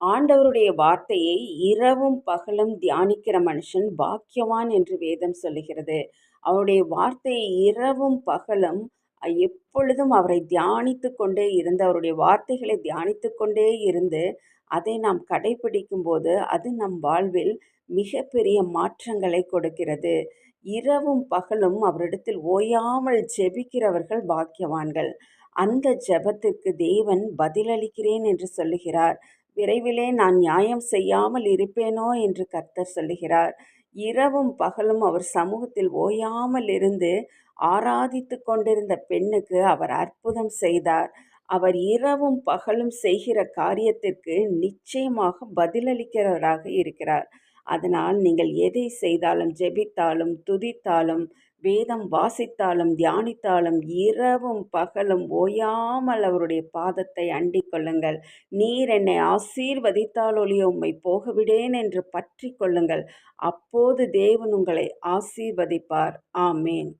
ஆண்டவருடைய வார்த்தையை இரவும் பகலும் தியானிக்கிற மனுஷன் பாக்கியவான் என்று வேதம் சொல்லுகிறது. அவருடைய வார்த்தையை இரவும் பகலும் எப்பொழுதும் அவரை தியானித்து கொண்டே இருந்து அவருடைய வார்த்தைகளை தியானித்து கொண்டே இருந்து அதை நாம் கடைபிடிக்கும் போது அது நம் வாழ்வில் மிகப்பெரிய மாற்றங்களை கொடுக்கிறது. இரவும் பகலும் அவரிடத்தில் ஓயாமல் ஜெபிக்கிறவர்கள் பாக்கியவான்கள். அந்த ஜெபத்திற்கு தேவன் பதிலளிக்கிறேன் என்று சொல்லுகிறார். விரைவிலே நான் நியாயம் செய்யாமல் இருப்பேனோ என்று கர்த்தர் சொல்லுகிறார். இரவும் பகலும் அவர் சமூகத்தில் ஓயாமல் இருந்து ஆராதித்து கொண்டிருந்த பெண்ணுக்கு அவர் அற்புதம் செய்தார். அவர் இரவும் பகலும் செய்கிற காரியத்திற்கு நிச்சயமாக பதிலளிக்கிறவராக இருக்கிறார். அதனால் நீங்கள் எதை செய்தாலும் ஜெபித்தாலும் துதித்தாலும் வேதம் வாசித்தாலும் தியானித்தாலும் இரவும் பகலும் ஓயாமல் அவருடைய பாதத்தை அண்டிக் கொள்ளுங்கள். நீர் என்னை ஆசீர்வதித்தால் உம்மை போகவிடேன் என்று பற்றி கொள்ளுங்கள். அப்போது தேவன் உங்களை ஆசீர்வதிப்பார். ஆமேன்.